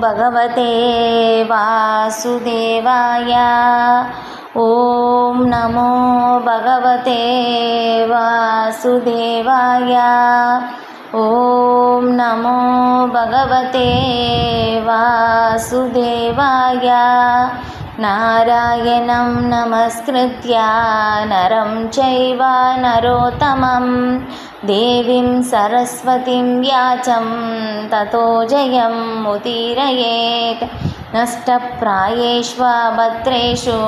भगवते वासुदेवाय। ॐ नमो भगवते वासुदेवाय। ॐ नमो भगवते वासुदेवाय। नारायणं नमस्कृत्य नरं चैव नरोत्तमं देवीं सरस्वतीं व्याचं ततो जयं मुदीरयेत्। नष्टप्रायेष्वभद्रेषु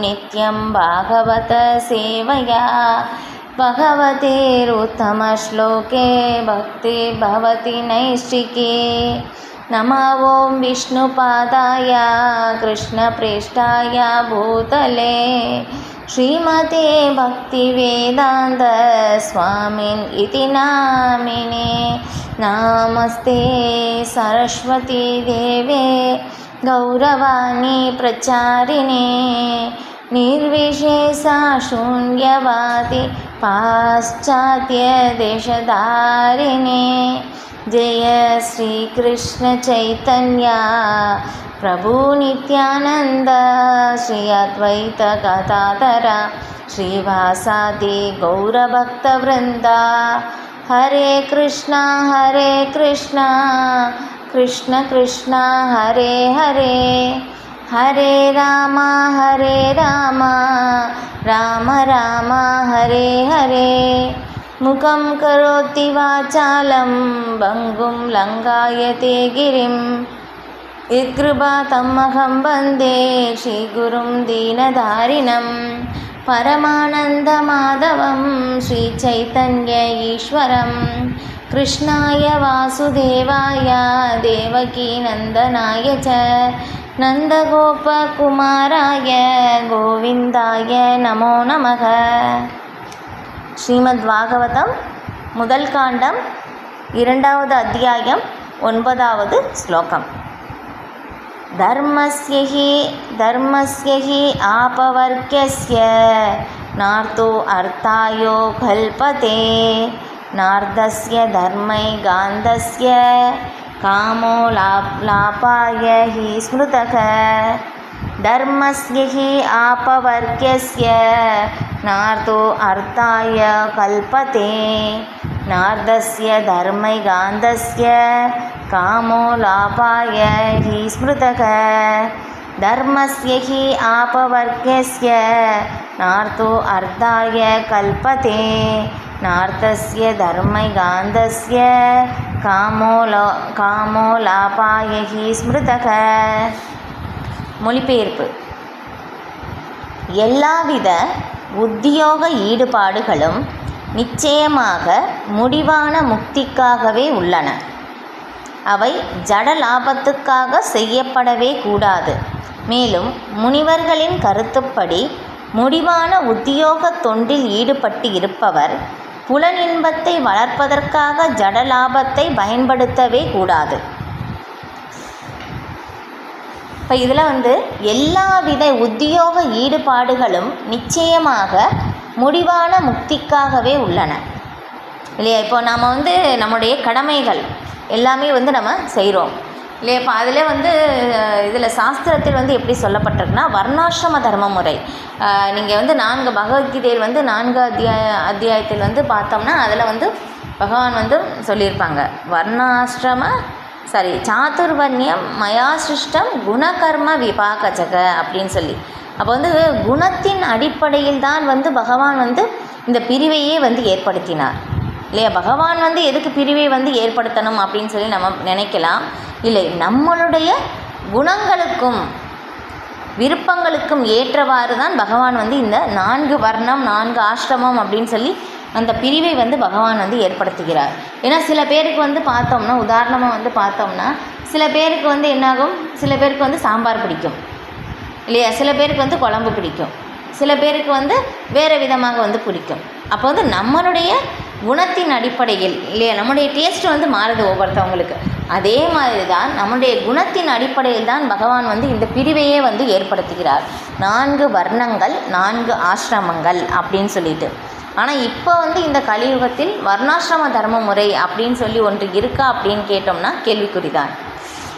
नित्यं भागवतसेवया भगवतेरुत्तमश्लोके भक्तिर्भवति नैष्टिके नमः ॐ विष्णुपादाय कृष्णप्रेष्ठाय भूतले श्रीमते भक्तिवेदान्तस्वामिन् इति नामिने। नमस्ते सरस्वती देवे गौरवाणी प्रचारिणे। निर्विशेषा शून्यवादि पाश्चात्यदेशधारिणे जय श्रीकृष्णचैतन्या। प्रभुनित्यानन्द श्री अद्वैतगदाधरा श्रीवासादि गौरभक्तवृन्दा। हरे कृष्णा हरे कृष्णा कृष्ण कृष्ण हरे हरे। हरे राम हरे राम राम राम हरे हरे मुखं करोति वाचालं भङ्गुं लङ्घायते गिरिं यत्कृपातमहं वन्दे श्रीगुरुं दीनधारिणं परमानन्दमाधवं श्रीचैतन्य ईश्वरं कृष्णाय वासुदेवाय देवकीनन्दनाय च नन्दगोपकुमाराय गोविन्दाय नमो नमः ஸ்ரீமத் பாகவதம் முதல் காண்டம் இரண்டாவது அத்தியாயம் ஒன்பதாவது ஸ்லோகம். தர்மஸ்யஹி தர்மஸ்யஹி தர்மஸ்ய ஆபவர்க்கஸ்ய நார்த்தோ அர்த்தாயோ கல்பதே. நார்தஸ்ய தர்மை காந்தஸ்ய காமோ லாப் லாபாய ஹி ஸ்மிருதக धर्मस्य हि आपवर्ग्यस्य नार्दो अर्थाय कल्पते नार्दस्य धर्मैगान्धस्य कामो लाभाय हि स्मृतः धर्मस्य हि आपवर्ग्यस्य नार्दो अर्थाय कल्पते नार्दस्य धर्मैगान्धस्य कामो ला कामो लाभाय हि स्मृतः மொழிபெயர்ப்பு. எல்லாவித உத்தியோக ஈடுபாடுகளும் நிச்சயமாக முடிவான முக்திக்காகவே உள்ளன. அவை ஜட லாபத்துக்காக செய்யப்படவே கூடாது. மேலும் முனிவர்களின் கருத்துப்படி முடிவான உத்தியோக தொண்டில் ஈடுபட்டு இருப்பவர் புலனின்பத்தை வளர்ப்பதற்காக ஜட லாபத்தை பயன்படுத்தவே கூடாது. இப்போ இதில் வந்து எல்லாவித உத்தியோக ஈடுபாடுகளும் நிச்சயமாக முடிவான முக்திக்காகவே உள்ளன. இல்லையா? இப்போ நாம் வந்து நம்முடைய கடமைகள் எல்லாமே வந்து நம்ம செய்கிறோம் இல்லையா? இப்போ அதில் வந்து இதில் சாஸ்திரத்தில் வந்து எப்படி சொல்லப்பட்டிருக்குன்னா வர்ணாசிரம தர்ம முறை. நீங்கள் வந்து நான்கு பகவத்கீதையில் வந்து நான்கு அத்தியாய அத்தியாயத்தில் வந்து பார்த்தோம்னா அதில் வந்து பகவான் வந்து சொல்லியிருப்பாங்க. வர்ணாசிரம சாரி சாத்துர்வர்ணியம் மயா சிருஷ்டம் குணகர்ம விபாகஜக அப்படின்னு சொல்லி. அப்போ வந்து குணத்தின் அடிப்படையில் தான் வந்து பகவான் வந்து இந்த பிரிவையே வந்து ஏற்படுத்தினார். இல்லையா? பகவான் வந்து எதுக்கு பிரிவை வந்து ஏற்படுத்தணும் அப்படின்னு சொல்லி நம்ம நினைக்கலாம். இல்லை நம்மளுடைய குணங்களுக்கும் விருப்பங்களுக்கும் ஏற்றவாறு தான் பகவான் வந்து இந்த நான்கு வர்ணம் நான்கு ஆசிரமம் அப்படின்னு சொல்லி அந்த பிரிவை வந்து பகவான் வந்து ஏற்படுத்துகிறார். ஏன்னா சில பேருக்கு வந்து பார்த்தோம்னா உதாரணமாக வந்து பார்த்தோம்னா சில பேருக்கு வந்து என்னாகும்? சில பேருக்கு வந்து சாம்பார் பிடிக்கும். இல்லையா? சில பேருக்கு வந்து குழம்பு பிடிக்கும். சில பேருக்கு வந்து வேறு விதமாக வந்து பிடிக்கும். அப்போ வந்து நம்மளுடைய குணத்தின் அடிப்படையில் இல்லையா? நம்முடைய டேஸ்ட் வந்து மாறுது ஒவ்வொருத்தவங்களுக்கு. அதே மாதிரி தான் நம்முடைய குணத்தின் அடிப்படையில் தான் பகவான் வந்து இந்த பிரிவையே வந்து ஏற்படுத்துகிறார். நான்கு வர்ணங்கள் நான்கு ஆசிரமங்கள் அப்படின்னு சொல்லிட்டு. ஆனால் இப்போ வந்து இந்த கலியுகத்தில் வர்ணாசிரம தர்ம முறை அப்படின்னு சொல்லி ஒன்று இருக்கா அப்படின்னு கேட்டோம்னா கேள்விக்குறிதான்.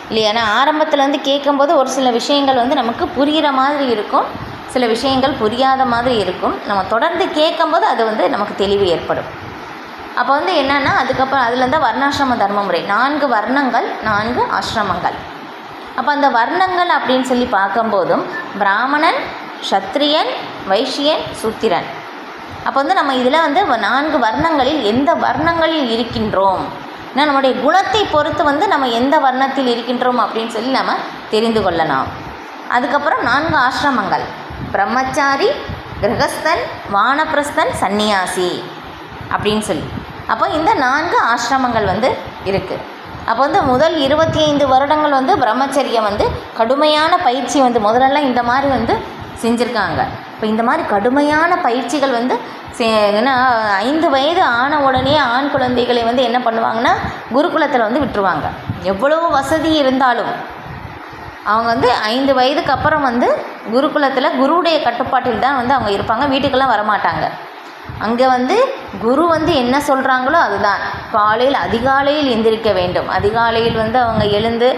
இல்லையா? ஏன்னா ஆரம்பத்தில் வந்து கேட்கும்போது ஒரு சில விஷயங்கள் வந்து நமக்கு புரிகிற மாதிரி இருக்கும். சில விஷயங்கள் புரியாத மாதிரி இருக்கும். நம்ம தொடர்ந்து கேட்கும்போது அது வந்து நமக்கு தெளிவு ஏற்படும். அப்போ வந்து என்னென்னா அதுக்கப்புறம் அதில் இருந்தால் வர்ணாசிரம தர்ம முறை நான்கு வர்ணங்கள் நான்கு ஆசிரமங்கள். அப்போ அந்த வர்ணங்கள் அப்படின்னு சொல்லி பார்க்கும்போதும் பிராமணன் சத்திரியன் வைஷ்யன் சூத்திரன். அப்போ வந்து நம்ம இதில் வந்து வ- நான்கு வர்ணங்களில் எந்த வர்ணங்களில் இருக்கின்றோம்? ஏன்னா நம்முடைய குணத்தை பொறுத்து வந்து நம்ம எந்த வர்ணத்தில் இருக்கின்றோம் அப்படின்னு சொல்லி நம்ம தெரிந்து கொள்ளலாம். அதுக்கப்புறம் நான்கு ஆசிரமங்கள். பிரம்மச்சாரி கிரகஸ்தன் வானப்பிரஸ்தன் சன்னியாசி அப்படின்னு சொல்லி. அப்போ இந்த நான்கு ஆசிரமங்கள் வந்து இருக்குது அப்போ வந்து முதல் இருபத்தி ஐந்து வருடங்கள் வந்து பிரம்மச்சரியம் வந்து கடுமையான பயிற்சி வந்து முதலெல்லாம் இந்த மாதிரி வந்து செஞ்சுருக்காங்க. இப்போ இந்த மாதிரி கடுமையான பயிற்சிகள் வந்து சே- ஏன்னா ஐந்து வயது ஆன உடனே ஆண் குழந்தைகளை வந்து என்ன பண்ணுவாங்கன்னா குருகுலத்தில் வந்து விட்டுருவாங்க. எவ்வளோ வசதி இருந்தாலும். அவங்க வந்து ஐந்து வயதுக்கு அப்புறம் வந்து குருகுலத்தில் குருவுடைய கட்டுப்பாட்டில் தான் வந்து அவங்க இருப்பாங்க. வீட்டுக்கெல்லாம் வரமாட்டாங்க. அங்கே வந்து குரு வந்து என்ன சொல்கிறாங்களோ அதுதான். காலையில் அதிகாலையில் எந்திரிக்க வேண்டும். அதிகாலையில் வந்து அவங்க எழுந்து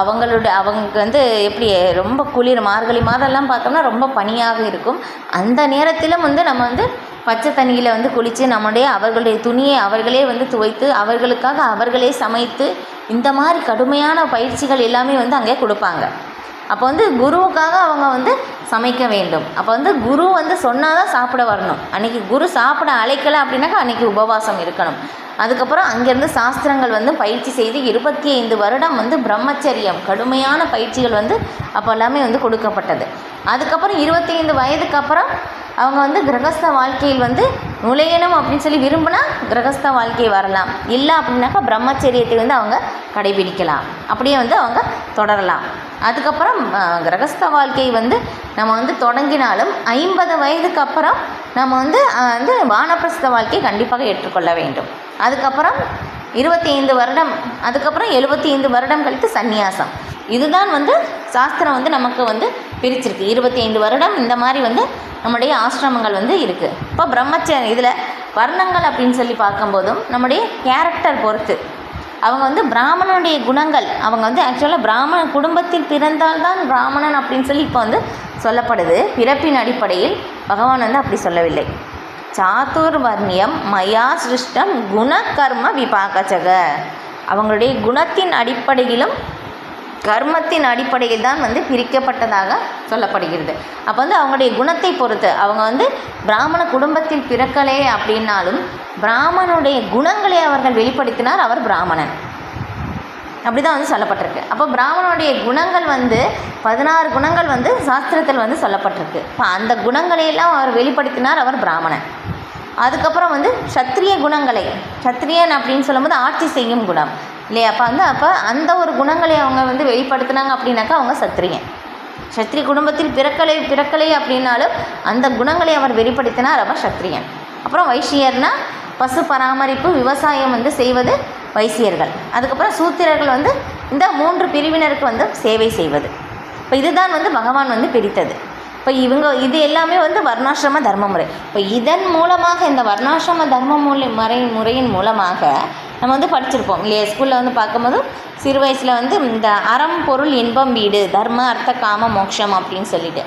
அவங்களுடைய அவங்க வந்து எப்படி ரொம்ப குளிர் மார்கழி மாதம்லாம் பார்த்தோம்னா ரொம்ப பனியாக இருக்கும். அந்த நேரத்திலும் வந்து நம்ம வந்து பச்சை தண்ணியில் வந்து குளித்து நம்முடைய அவர்களுடைய துணியை அவர்களே வந்து துவைத்து அவர்களுக்காக அவர்களே சமைத்து இந்த மாதிரி கடுமையான பயிற்சிகள் எல்லாமே வந்து அங்கே கொடுப்பாங்க. அப்போ வந்து குருவுக்காக அவங்க வந்து சமைக்க வேண்டும். அப்போ வந்து குரு வந்து சொன்னால் தான் சாப்பிட வரணும். அன்றைக்கி குரு சாப்பிட அழைக்கலை அப்படின்னாக்கா அன்றைக்கி உபவாசம் இருக்கணும். அதுக்கப்புறம் அங்கேருந்து சாஸ்திரங்கள் வந்து பயிற்சி செய்து இருபத்தி ஐந்து வருடம் வந்து பிரம்மச்சரியம் கடுமையான பயிற்சிகள் வந்து அப்போ எல்லாமே வந்து கொடுக்கப்பட்டது. அதுக்கப்புறம் இருபத்தி ஐந்து வயதுக்கு அப்புறம் அவங்க வந்து கிரகஸ்த வாழ்க்கையில் வந்து நுழையணும் அப்படின்னு சொல்லி விரும்பினா கிரகஸ்த வாழ்க்கை வரலாம். இல்லை அப்படின்னாக்கா பிரம்மச்சரியத்தை வந்து அவங்க கடைபிடிக்கலாம். அப்படியே வந்து அவங்க தொடரலாம். அதுக்கப்புறம் கிரகஸ்த வாழ்க்கை வந்து நம்ம வந்து தொடங்கினாலும் ஐம்பது வயதுக்கு அப்புறம் நம்ம வந்து வந்து வானப்பிரஸ்த வாழ்க்கை கண்டிப்பாக ஏற்றுக்கொள்ள வேண்டும். அதுக்கப்புறம் இருபத்தி ஐந்து வருடம் அதுக்கப்புறம் எழுபத்தி ஐந்து வருடம் கழித்து சந்நியாசம். இதுதான் வந்து சாஸ்திரம் வந்து நமக்கு வந்து பிரிச்சிருக்கு. இருபத்தி ஐந்து வருடம் இந்த மாதிரி வந்து நம்முடைய ஆசிரமங்கள் வந்து இருக்குது இப்போ பிரம்மச்சரி இதில் வர்ணங்கள் அப்படின்னு சொல்லி பார்க்கும்போதும் நம்முடைய கேரக்டர் பொறுத்து அவங்க வந்து பிராமணனுடைய குணங்கள். அவங்க வந்து ஆக்சுவலாக பிராமண குடும்பத்தில் பிறந்தால்தான் பிராமணன் அப்படின்னு சொல்லி இப்போ வந்து சொல்லப்படுது. பிறப்பின் அடிப்படையில் பகவான் வந்து அப்படி சொல்லவில்லை. சாதுர்வர்ணியம் மயா சிருஷ்டம் குணகர்ம விபாகச்சக. அவங்களுடைய குணத்தின் அடிப்படையிலும் கர்மத்தின் அடிப்படையில் தான் வந்து பிரிக்கப்பட்டதாக சொல்லப்படுகிறது. அப்போ வந்து அவங்களுடைய குணத்தை பொறுத்து அவங்க வந்து பிராமண குடும்பத்தில் பிறக்கலே அப்படின்னாலும் பிராமணனுடைய குணங்களை அவர்கள் வெளிப்படுத்தினார் அவர் பிராமணன். அப்படி தான் வந்து சொல்லப்பட்டிருக்கு. அப்போ பிராமணனுடைய குணங்கள் வந்து பதினாறு குணங்கள் வந்து சாஸ்திரத்தில் வந்து சொல்லப்பட்டிருக்கு. இப்போ அந்த குணங்களையெல்லாம் அவர் வெளிப்படுத்தினார் அவர் பிராமணன். அதுக்கப்புறம் வந்து சத்திரிய குணங்களை சத்திரியன் அப்படின்னு சொல்லும்போது ஆட்சி செய்யும் குணம். இல்லையா? அப்போ வந்து அப்போ அந்த ஒரு குணங்களை அவங்க வந்து வெளிப்படுத்தினாங்க அப்படின்னாக்கா அவங்க சத்திரியன் சத்ரி குடும்பத்தில் பிறக்கலை பிறக்கலை அப்படின்னாலும் அந்த குணங்களை அவர் வெளிப்படுத்தினார் அவர் சத்திரியன். அப்புறம் வைசியர்னா பசு பராமரிப்பு விவசாயம் வந்து செய்வது வைசியர்கள். அதுக்கப்புறம் சூத்திரர்கள் வந்து இந்த மூன்று பிரிவினருக்கு வந்து சேவை செய்வது. இப்போ இதுதான் வந்து பகவான் வந்து பிரித்தது. இப்போ இவங்க இது எல்லாமே வந்து வர்ணாசிரம தர்ம முறை. இப்போ இதன் மூலமாக இந்த வர்ணாசிரம தர்ம முறை முறையின் மூலமாக நம்ம வந்து படிச்சிருப்போம். இல்லையா? ஸ்கூலில் வந்து பார்க்கும்போது சிறு வயசில் வந்து இந்த அறம் பொருள் இன்பம் வீடு தர்ம அர்த்த காம மோட்சம் அப்படின்னு சொல்லிட்டு.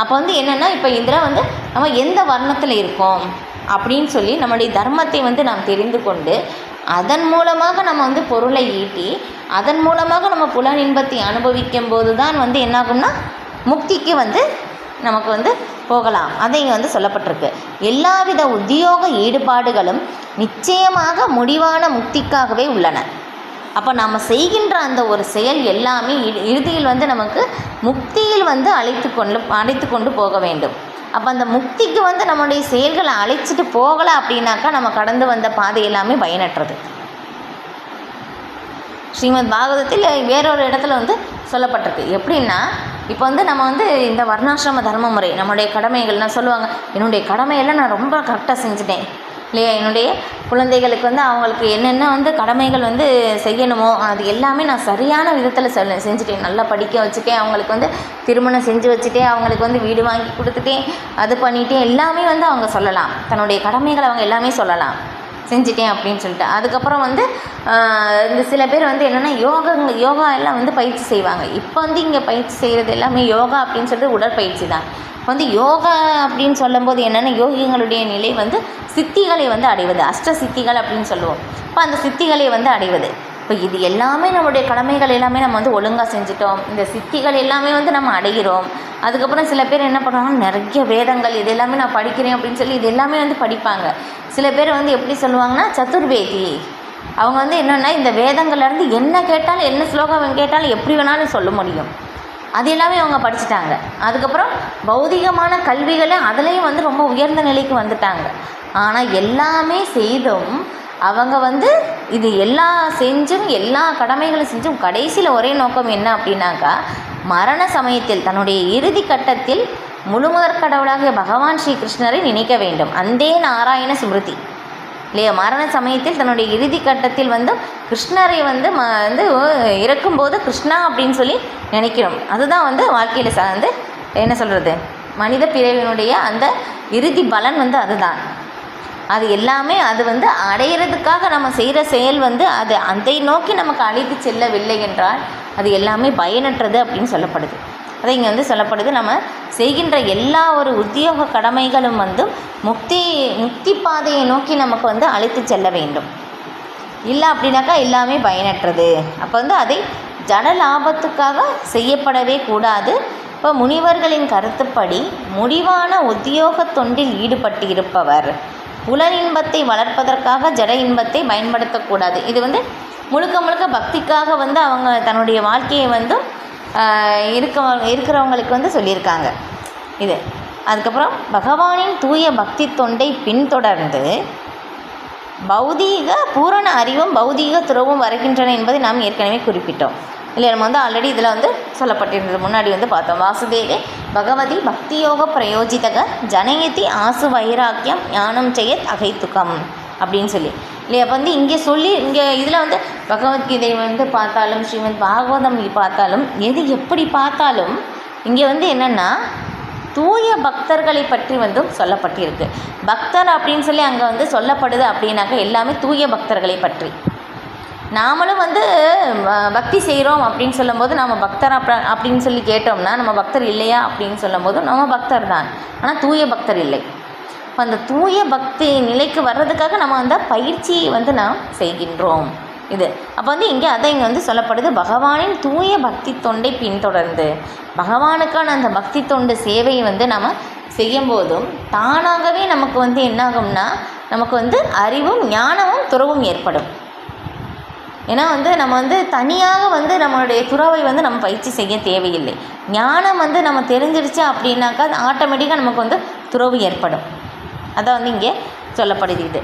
அப்போ வந்து என்னென்னா இப்போ இதில் வந்து நம்ம எந்த வர்ணத்தில் இருக்கோம் அப்படின்னு சொல்லி நம்முடைய தர்மத்தை வந்து நாம் தெரிந்து கொண்டு அதன் மூலமாக நம்ம வந்து பொருளை ஈட்டி அதன் மூலமாக நம்ம புலன் இன்பத்தை அனுபவிக்கும் போது தான் வந்து என்னாகும்னா முக்திக்கு வந்து நமக்கு வந்து போகலாம். அதை இங்கே வந்து சொல்லப்பட்டிருக்கு. எல்லாவித உத்தியோக ஈடுபாடுகளும் நிச்சயமாக முடிவான முக்திக்காகவே உள்ளன. அப்போ நாம் செய்கின்ற அந்த ஒரு செயல் எல்லாமே இறுதியில் வந்து நமக்கு முக்தியில் வந்து அழைத்து கொண்டு அழைத்து கொண்டு போக வேண்டும். அப்போ அந்த முக்திக்கு வந்து நம்முடைய செயல்களை அழைச்சிட்டு போகலை அப்படின்னாக்கா நம்ம கடந்து வந்த பாதை எல்லாமே பயனற்றது. ஸ்ரீமத் பாகவதத்தில் வேறொரு இடத்துல வந்து சொல்லப்பட்டிருக்கு. எப்படின்னா இப்போ வந்து நம்ம வந்து இந்த வர்ணாசிரம தர்ம முறை நம்முடைய கடமைகள்லாம் சொல்லுவாங்க என்னுடைய கடமையெல்லாம் நான் ரொம்ப கரெக்டாக செஞ்சுட்டேன். இல்லையா? என்னுடைய குழந்தைகளுக்கு வந்து அவங்களுக்கு என்னென்ன வந்து கடமைகள் வந்து செய்யணுமோ அது எல்லாமே நான் சரியான விதத்தில் சொல்ல செஞ்சுட்டேன். நல்லா படிக்க வச்சுட்டேன். அவங்களுக்கு வந்து திருமணம் செஞ்சு வச்சுட்டேன். அவங்களுக்கு வந்து வீடு வாங்கி கொடுத்துட்டேன். அது பண்ணிட்டேன். எல்லாமே வந்து அவங்க சொல்லலாம். தன்னுடைய கடமைகளை அவங்க எல்லாமே சொல்லலாம். செஞ்சிட்டேன் அப்படின்னு சொல்லிட்டு. அதுக்கப்புறம் வந்து இந்த சில பேர் வந்து என்னென்னா யோகா யோகா எல்லாம் வந்து பயிற்சி செய்வாங்க. இப்போ வந்து இங்கே பயிற்சி செய்கிறது எல்லாமே யோகா அப்படின்னு சொல்லிட்டு உடற்பயிற்சி தான். இப்போ வந்து யோகா அப்படின்னு சொல்லும்போது என்னென்னா யோகிகளுடைய நிலை வந்து சித்திகளை வந்து அடைவது. அஷ்ட சித்திகள் அப்படின்னு சொல்லுவோம். இப்போ அந்த சித்திகளை வந்து அடைவது. இப்போ இது எல்லாமே நம்மளுடைய கடமைகள் எல்லாமே நம்ம வந்து ஒழுங்காக செஞ்சுட்டோம். இந்த சித்திகள் எல்லாமே வந்து நம்ம அடைகிறோம். அதுக்கப்புறம் சில பேர் என்ன பண்ணுவாங்கன்னா நிறைய வேதங்கள் இது எல்லாமே நான் படிக்கிறேன் அப்படின்னு சொல்லி இது எல்லாமே வந்து படிப்பாங்க. சில பேர் வந்து எப்படி சொல்லுவாங்கன்னா சதுர்வேதி. அவங்க வந்து என்னென்னா இந்த வேதங்கள்லேருந்து என்ன கேட்டாலும் என்ன ஸ்லோகம் கேட்டாலும் எப்படி வேணாலும் சொல்ல முடியும். அது எல்லாமே அவங்க படிச்சுட்டாங்க. அதுக்கப்புறம் பௌதிகமான கல்விகளை அதுலேயும் வந்து ரொம்ப உயர்ந்த நிலைக்கு வந்துட்டாங்க. ஆனால் எல்லாமே செய்தும் அவங்க வந்து இது எல்லா செஞ்சும் எல்லா கடமைகளும் செஞ்சும் கடைசியில் ஒரே நோக்கம் என்ன அப்படின்னாக்கா மரண சமயத்தில் தன்னுடைய இறுதி கட்டத்தில் முழுமுதற் கடவுளாகிய பகவான் ஸ்ரீ கிருஷ்ணரை நினைக்க வேண்டும். அந்தே நாராயண ஸ்மிருதி. இல்லையா? மரண சமயத்தில் தன்னுடைய இறுதி கட்டத்தில் வந்து கிருஷ்ணரை வந்து ம வந்து இறக்கும்போது கிருஷ்ணா அப்படின்னு சொல்லி நினைக்கிறோம் அதுதான் வந்து வாழ்க்கையில் ச வந்து என்ன சொல்கிறது மனித பிறவினுடைய அந்த இறுதி பலன் வந்து அதுதான். அது எல்லாமே அது வந்து அடையிறதுக்காக நம்ம செய்கிற செயல் வந்து அது அதை நோக்கி நமக்கு அழைத்து செல்லவில்லை என்றால் அது எல்லாமே பயனற்றது அப்படின்னு சொல்லப்படுது. அதை இங்கே வந்து சொல்லப்படுது. நம்ம செய்கின்ற எல்லா ஒரு உத்தியோக கடமைகளும் வந்து முக்தி முக்தி பாதையை நோக்கி நமக்கு வந்து அழைத்து செல்ல வேண்டும். இல்லை அப்படின்னாக்கா எல்லாமே பயனற்றது. அப்போ வந்து அதை ஜட லாபத்துக்காக செய்யப்படவே கூடாது. இப்போ முனிவர்களின் கருத்துப்படி முடிவான உத்தியோக தொண்டில் ஈடுபட்டு இருப்பவர் புலன் இன்பத்தை வளர்ப்பதற்காக ஜட இன்பத்தை பயன்படுத்தக்கூடாது. இது வந்து முழுக்க முழுக்க பக்திக்காக வந்து அவங்க தன்னுடைய வாழ்க்கையை வந்து இருக்க இருக்கிறவங்களுக்கு வந்து சொல்லியிருக்காங்க. இது. அதுக்கப்புறம் பகவானின் தூய பக்தி தொண்டை பின்தொடர்ந்து பௌதீக பூரண அறிவும் பௌதீக துறவும் வருகின்றன என்பதை நாம் ஏற்கனவே குறிப்பிட்டோம். இல்லை நம்ம வந்து ஆல்ரெடி இதில் வந்து சொல்லப்பட்டிருந்தது. முன்னாடி வந்து பார்த்தோம். வாசுதேவே பகவதி பக்தியோக பிரயோஜிதக ஜனயதி ஆசு வைராக்கியம் ஞானம் செய்யத் அகைத்துக்கம். அப்படின்னு சொல்லி. இல்லையா? அப்போ வந்து இங்கே சொல்லி இங்கே இதில் வந்து பகவத்கீதை வந்து பார்த்தாலும் ஸ்ரீமத் பாகவதம் பார்த்தாலும் எது எப்படி பார்த்தாலும் இங்கே வந்து என்னென்னா தூய பக்தர்களை பற்றி வந்து சொல்லப்பட்டிருக்கு. பக்தர் அப்படின்னு சொல்லி அங்கே வந்து சொல்லப்படுது அப்படின்னாக்கா எல்லாமே தூய பக்தர்களை பற்றி. நாமளும் வந்து பக்தி செய்கிறோம் அப்படின்னு சொல்லும்போது நம்ம பக்தர் அப்ப அப்படின்னு சொல்லி கேட்டோம்னா நம்ம பக்தர் இல்லையா அப்படின்னு சொல்லும்போது நம்ம பக்தர் தான் ஆனால் தூய பக்தர் இல்லை. இப்போ அந்த தூய பக்தி நிலைக்கு வர்றதுக்காக நம்ம அந்த பயிற்சியை வந்து நாம் செய்கின்றோம். இது. அப்போ வந்து இங்கே அதை இங்கே வந்து சொல்லப்படுது பகவானின் தூய பக்தி தொண்டை பின்தொடர்ந்து. பகவானுக்கான அந்த பக்தி தொண்டு சேவையை வந்து நம்ம செய்யும்போதும் தானாகவே நமக்கு வந்து என்னாகும்னா நமக்கு வந்து அறிவும் ஞானமும் துறவும் ஏற்படும். ஏன்னா வந்து நம்ம வந்து தனியாக வந்து நம்மளுடைய துறவை வந்து நம்ம பயிற்சி செய்ய தேவையில்லை. ஞானம் வந்து நம்ம தெரிஞ்சிருச்சு அப்படின்னாக்கா ஆட்டோமேட்டிக்காக நமக்கு வந்து துறவு ஏற்படும். அதை வந்து இங்கே சொல்லப்படுது இது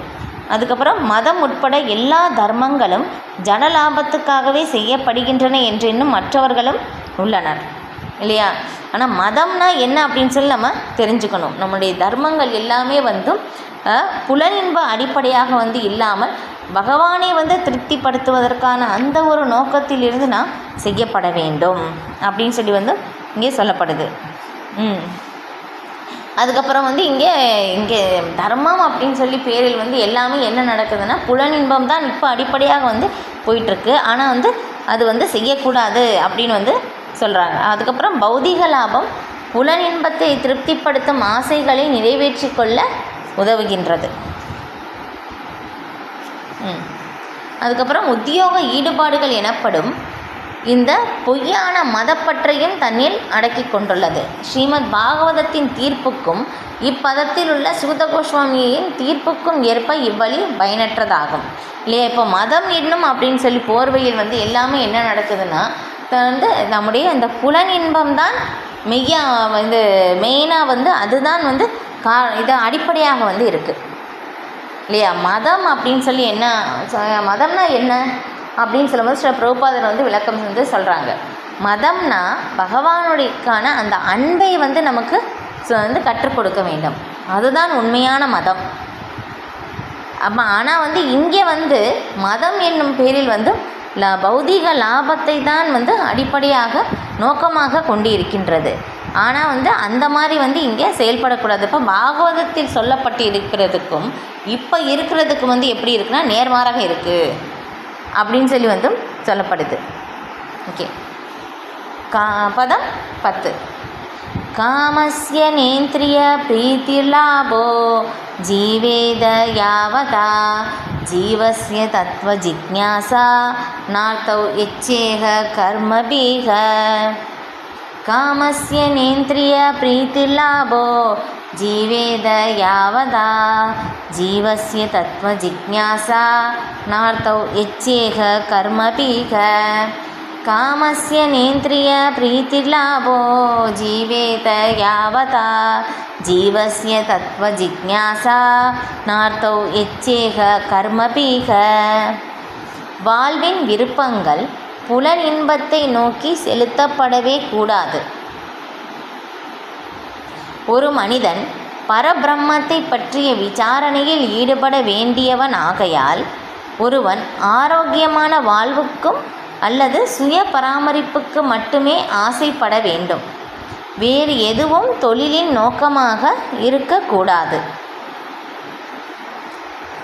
அதுக்கப்புறம் மதம் உட்பட எல்லா தர்மங்களும் ஜன லாபத்துக்காகவே செய்யப்படுகின்றன என்று இன்னும் மற்றவர்களும் உள்ளனர். இல்லையா? ஆனால் மதம்னா என்ன அப்படின்னு சொல்லி நம்ம தெரிஞ்சுக்கணும். நம்முடைய தர்மங்கள் எல்லாமே வந்து புலனின்ப அடிப்படையாக வந்து இல்லாமல் பகவானை வந்து திருப்திப்படுத்துவதற்கான அந்த ஒரு நோக்கத்திலிருந்து நாம் செய்யப்பட வேண்டும் அப்படின்னு சொல்லி வந்து இங்கே சொல்லப்படுது. ம். அதுக்கப்புறம் வந்து இங்கே இங்கே தர்மம் அப்படின்னு சொல்லி பேரில் வந்து எல்லாமே என்ன நடக்குதுன்னா புலனின்பம் தான் இப்போ அடிப்படையாக வந்து போயிட்டுருக்கு. ஆனால் வந்து அது வந்து செய்யக்கூடாது அப்படின்னு வந்து சொல்கிறாங்க அதுக்கப்புறம் பௌதிக லாபம் புலனின்பத்தை திருப்திப்படுத்தும் ஆசைகளை நிறைவேற்றி கொள்ள உதவுகின்றது. அதுக்கப்புறம் உத்தியோக ஈடுபாடுகள் எனப்படும் இந்த பொய்யான மதப்பற்றையும் தன்னில் அடக்கி கொண்டுள்ளது. ஸ்ரீமத் பாகவதத்தின் தீர்ப்புக்கும் இப்பதத்தில் உள்ள சூத கோஸ்வாமியின் தீர்ப்புக்கும் ஏற்ப இவ்வழி பயனற்றதாகும். இல்லையா இப்போ மதம் என்னும் அப்படின்னு சொல்லி போர்வையில் வந்து எல்லாமே என்ன நடக்குதுன்னா வந்து நம்முடைய இந்த புலன் இன்பம் தான் மெய்யா வந்து மெயினாக வந்து அதுதான் வந்து கா இது அடிப்படையாக வந்து இருக்குது இல்லையா மதம் அப்படின்னு சொல்லி என்ன மதம்னா என்ன? அப்படின்னு சொல்லும்போது சில பிரபுபாதர் வந்து விளக்கம் வந்து சொல்கிறாங்க மதம்னா பகவானுடையக்கான அந்த அன்பை வந்து நமக்கு வந்து கற்றுக் கொடுக்க வேண்டும். அதுதான் உண்மையான மதம். அப்போ ஆனால் வந்து இங்கே வந்து மதம் என்னும் பேரில் வந்து ல பௌதீக லாபத்தை தான் வந்து அடிப்படையாக நோக்கமாக கொண்டு இருக்கின்றது ஆனால் வந்து அந்த மாதிரி வந்து இங்கே செயல்படக்கூடாது. இப்போ பாகவதத்தில் சொல்லப்பட்டு இருக்கிறதுக்கும் இப்போ இருக்கிறதுக்கு வந்து எப்படி இருக்குன்னா நேர்மாறாக இருக்குது அப்படின்னு சொல்லி வந்து சொல்லப்படுது. ஓகே கா பதம் பத்து. காமஸ்ய நேந்திரிய பிரீத்தி லாபோ ஜீவேத யாவதா ஜீவசிய தத்துவ ஜிக்ஞாசா நார்த்தௌ எச்சேக கர்மபீக. காமஸ்ய நேந்திரிய பிரீத்தி லாபோ जीवेद यावदा जीवस्य तत्त्वजिज्ञासा नार्थौ यच्चेह कर्मभिः कामस्य नेन्द्रियप्रीतिर्लाभो जीवेत यावता जीवस्य तत्त्वजिज्ञासा नार्थौ எச்சேக கர்மபீக வாழ்வின் விருப்பங்கள் புலன் இன்பத்தை நோக்கி செலுத்தப்படவே கூடாது ஒரு மனிதன் பரபிரம்மத்தை பற்றிய விசாரணையில் ஈடுபட வேண்டியவன் ஆகையால் ஒருவன் ஆரோக்கியமான வாழ்வுக்கும் அல்லது சுய பராமரிப்புக்கு மட்டுமே ஆசைப்பட வேண்டும். வேறு எதுவும் தொழிலின் நோக்கமாக இருக்கக்கூடாது.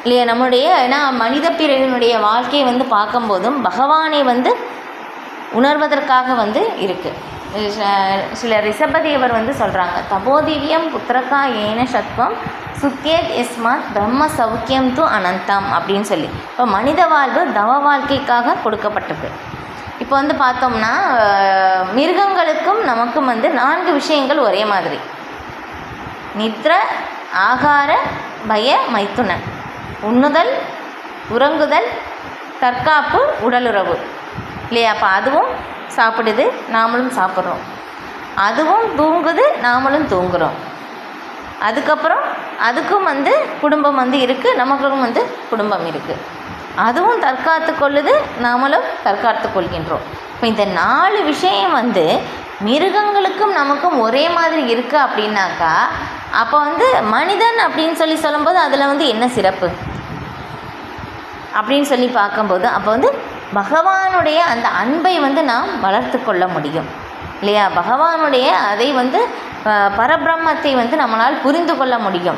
இல்லையா? நம்முடைய ஏன்னா மனித பிறவினுடைய வாழ்க்கையை வந்து பார்க்கும்போதும் பகவானை வந்து உணர்வதற்காக வந்து இருக்குது சில ரிஷபதேவர் வந்து சொல்கிறாங்க தபோதிவ்யம் புத்திரகா ஏன சத்வம் சுக்கேத் எஸ்மாத் பிரம்ம சௌக்கியம் து அனந்தம் அப்படின்னு சொல்லி. இப்போ மனித வாழ்வு தவ வாழ்க்கைக்காக கொடுக்கப்பட்டது. இப்போ வந்து பார்த்தோம்னா மிருகங்களுக்கும் நமக்கும் வந்து நான்கு விஷயங்கள் ஒரே மாதிரி. நித்ர ஆகார பய மைத்துனன் உண்ணுதல் உறங்குதல் தற்காப்பு உடலுறவு. இல்லையா? அப்போ அதுவும் சாப்பிடுது நாமளும் சாப்பிட்றோம். அதுவும் தூங்குது நாமளும் தூங்குகிறோம் அதுக்கப்புறம் அதுக்கும் வந்து குடும்பம் வந்து இருக்குது நமக்கும் வந்து குடும்பம் இருக்குது அதுவும் தற்காத்து கொள்ளுது நாமளும் தற்காத்து கொள்கின்றோம். இப்போ இந்த நாலு விஷயம் வந்து மிருகங்களுக்கும் நமக்கும் ஒரே மாதிரி இருக்குது அப்படின்னாக்கா அப்போ வந்து மனிதன் அப்படின்னு சொல்லி சொல்லும்போது அதில் வந்து என்ன சிறப்பு? அப்படின்னு சொல்லி பார்க்கும்போது அப்போ வந்து பகவானுடைய அந்த அன்பை வந்து நாம் வளர்த்து கொள்ள முடியும். இல்லையா? பகவானுடைய அதை வந்து பரபிரம்மத்தை வந்து நம்மளால் புரிந்து கொள்ள முடியும்.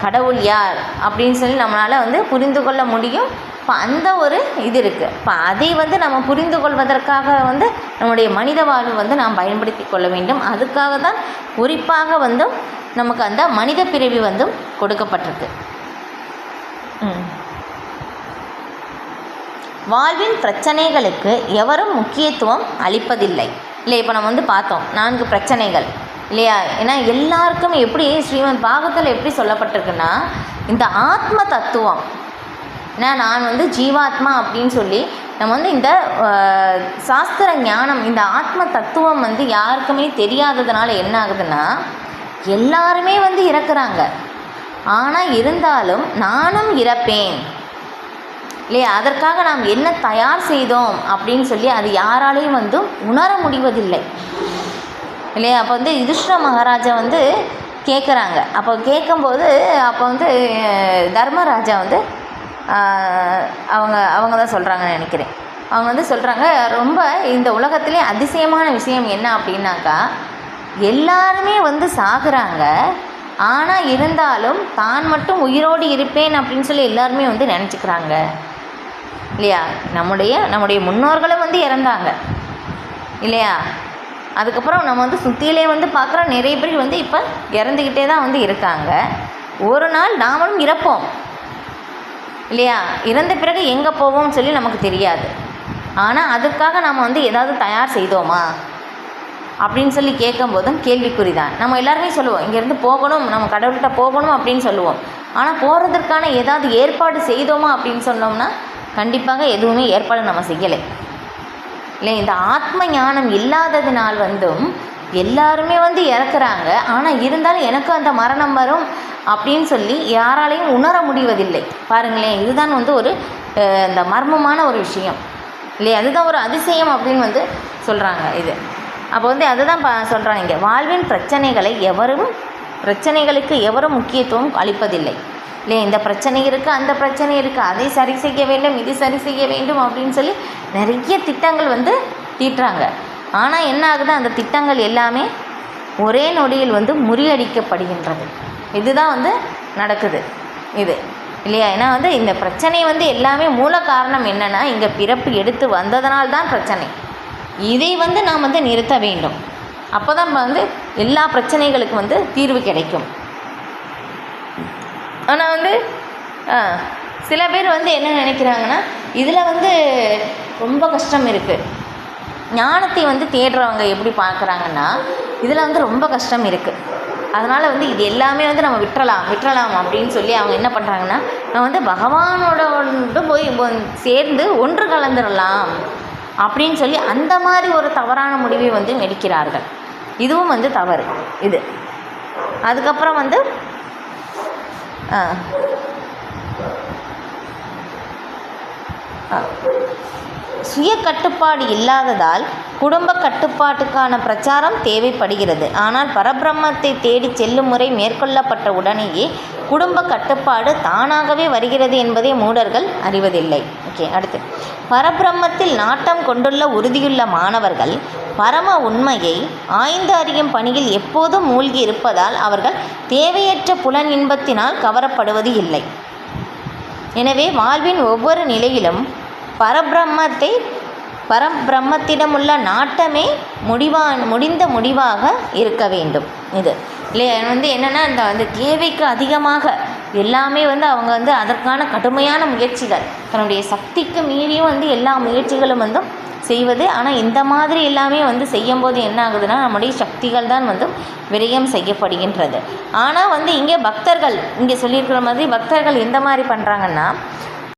கடவுள் யார்? அப்படின்னு சொல்லி நம்மளால் வந்து புரிந்து கொள்ள முடியும். இப்போ அந்த ஒரு இது இருக்குது இப்போ அதை வந்து நம்ம புரிந்து கொள்வதற்காக வந்து நம்முடைய மனித வாழ்வு வந்து நாம் பயன்படுத்தி கொள்ள வேண்டும். அதுக்காக தான் குறிப்பாக வந்து நமக்கு அந்த மனித பிறவி வந்து கொடுக்கப்பட்டிருக்கு. ம். வாழ்வின் பிரச்சனைகளுக்கு எவரும் முக்கியத்துவம் அளிப்பதில்லை. இல்லை இப்போ நம்ம வந்து பார்த்தோம் நான்கு பிரச்சனைகள். இல்லையா? ஏன்னா எல்லாருக்கும் எப்படி ஸ்ரீமத் பாகத்தில் எப்படி சொல்லப்பட்டிருக்குன்னா இந்த ஆத்ம தத்துவம். ஏன்னா நான் வந்து ஜீவாத்மா அப்படின்னு சொல்லி நம்ம வந்து இந்த சாஸ்திர ஞானம் இந்த ஆத்ம தத்துவம் வந்து யாருக்குமே தெரியாததுனால என்ன ஆகுதுன்னா எல்லாருமே வந்து இறக்குறாங்க. ஆனால் இருந்தாலும் நானும் இறப்பேன். இல்லையா? அதற்காக நாம் என்ன தயார் செய்தோம் அப்படின்னு சொல்லி அது யாராலையும் வந்து உணர முடிவதில்லை. இல்லையா? அப்போ வந்து யுதிஷ்ட மகாராஜா வந்து கேட்குறாங்க அப்போ கேட்கும்போது அப்போ வந்து தர்மராஜா வந்து அவங்க அவங்க தான் சொல்கிறாங்கன்னு நினைக்கிறேன். அவங்க வந்து சொல்கிறாங்க ரொம்ப இந்த உலகத்திலே அதிசயமான விஷயம் என்ன அப்படின்னாக்கா எல்லாருமே வந்து சாகுறாங்க. ஆனால் இருந்தாலும் தான் மட்டும் உயிரோடு இருப்பேன் அப்படின்னு சொல்லி எல்லாருமே வந்து நினச்சிக்கிறாங்க. இல்லையா? நம்முடைய நம்முடைய முன்னோர்களும் வந்து இறந்தாங்க. இல்லையா? அதுக்கப்புறம் நம்ம வந்து சுற்றியிலே வந்து பார்க்குறோம் நிறைய பேர் வந்து இப்போ இறந்துக்கிட்டே தான் வந்து இருக்காங்க. ஒரு நாள் நாமளும் இறப்போம். இல்லையா? இறந்த பிறகு எங்கே போவோம்னு சொல்லி நமக்கு தெரியாது. ஆனால் அதுக்காக நாம் வந்து ஏதாவது தயார் செய்தோமா? அப்படின்னு சொல்லி கேட்கும்போதும் கேள்விக்குறி தான் நம்ம எல்லாருமே சொல்லுவோம் இங்கேருந்து போகணும் நம்ம கடவுள்கிட்ட போகணும் அப்படின்னு சொல்லுவோம். ஆனால் போகிறதுக்கான ஏதாவது ஏற்பாடு செய்தோமா அப்படின்னு சொன்னோம்னா கண்டிப்பாக எதுவுமே ஏற்பாடு நம்ம செய்யலை. இல்லை இந்த ஆத்ம ஞானம் இல்லாததினால் வந்தும் எல்லாருமே வந்து இறக்குறாங்க. ஆனால் இருந்தாலும் எனக்கு அந்த மரணம் வரும் அப்படின்னு சொல்லி யாராலையும் உணர முடிவதில்லை. பாருங்களேன் இதுதான் வந்து ஒரு இந்த மர்மமான ஒரு விஷயம். இல்லையா அதுதான் ஒரு அதிசயம் அப்படின்னு வந்து சொல்கிறாங்க இது. அப்போ வந்து அதுதான் ப சொல்கிறாங்க இங்கே. வாழ்வின் பிரச்சனைகளை எவரும் பிரச்சனைகளுக்கு எவரும் முக்கியத்துவம் அளிப்பதில்லை. இல்லை இந்த பிரச்சனை இருக்குது அந்த பிரச்சனை இருக்குது அதை சரி செய்ய வேண்டும் இது சரி செய்ய வேண்டும் அப்படின்னு சொல்லி நிறைய திட்டங்கள் வந்து தீட்டுறாங்க. ஆனால் என்ன ஆகுது? அந்த திட்டங்கள் எல்லாமே ஒரே நொடியில் வந்து முறியடிக்கப்படுகின்றது. இதுதான் வந்து நடக்குது. இது. இல்லையா? ஏன்னா வந்து இந்த பிரச்சனை வந்து எல்லாமே மூல காரணம் என்னென்னா இங்கே பிறப்பு எடுத்து வந்ததனால் தான் பிரச்சனை. இதை வந்து நாம் வந்து நிறுத்த வேண்டும். அப்போ தான் வந்து எல்லா பிரச்சனைகளுக்கு வந்து தீர்வு கிடைக்கும். ஆனால் வந்து சில பேர் வந்து என்ன நினைக்கிறாங்கன்னா இதில் வந்து ரொம்ப கஷ்டம் இருக்குது ஞானத்தை வந்து தேடுறவங்க எப்படி பார்க்குறாங்கன்னா இதில் வந்து ரொம்ப கஷ்டம் இருக்குது அதனால் வந்து இது எல்லாமே வந்து நம்ம விட்டுறலாம் விட்டுறலாம் அப்படின்னு சொல்லி அவங்க என்ன பண்ணுறாங்கன்னா நான் வந்து பகவானோட போய் சேர்ந்து ஒன்று கலந்துடலாம் அப்படின்னு சொல்லி அந்த மாதிரி ஒரு தவறான முடிவை வந்து எடுக்கிறார்கள். இதுவும் வந்து தவறு இது. அதுக்கப்புறம் வந்து ஆ சுய கட்டுப்பாடு இல்லாததால் குடும்ப கட்டுப்பாட்டுக்கான பிரச்சாரம் தேவைப்படுகிறது. ஆனால் பரபிரம்மத்தை தேடி செல்லும் முறை மேற்கொள்ளப்பட்ட உடனேயே குடும்ப கட்டுப்பாடு தானாகவே வருகிறது என்பதை மூடர்கள் அறிவதில்லை. ஓகே அடுத்து. பரபிரம்மத்தில் நாட்டம் கொண்டுள்ள உறுதியுள்ள மாணவர்கள் பரம உண்மையை ஆய்ந்து அறியும் பணியில் எப்போதும் மூழ்கி இருப்பதால் அவர்கள் தேவையற்ற புலன் இன்பத்தினால் கவரப்படுவது இல்லை. எனவே வாழ்வின் ஒவ்வொரு நிலையிலும் பரபிரம்மத்தை பரபிரம்மத்திடமுள்ள நாட்டமே முடிவா முடிந்த முடிவாக இருக்க வேண்டும். இது. இல்லையா? வந்து என்னென்னா இந்த வந்து தேவைக்கு அதிகமாக எல்லாமே வந்து அவங்க வந்து அதற்கான கடுமையான முயற்சிகள். தன்னுடைய சக்திக்கு மீறியும் வந்து எல்லா முயற்சிகளும் வந்து செய்வது. ஆனால் இந்த மாதிரி எல்லாமே வந்து செய்யும்போது என்ன ஆகுதுன்னா நம்முடைய சக்திகள் தான் வந்து விரயம் செய்யப்படுகின்றது. ஆனால் வந்து இங்கே பக்தர்கள் இங்கே சொல்லியிருக்கிற மாதிரி பக்தர்கள் எந்த மாதிரி பண்ணுறாங்கன்னா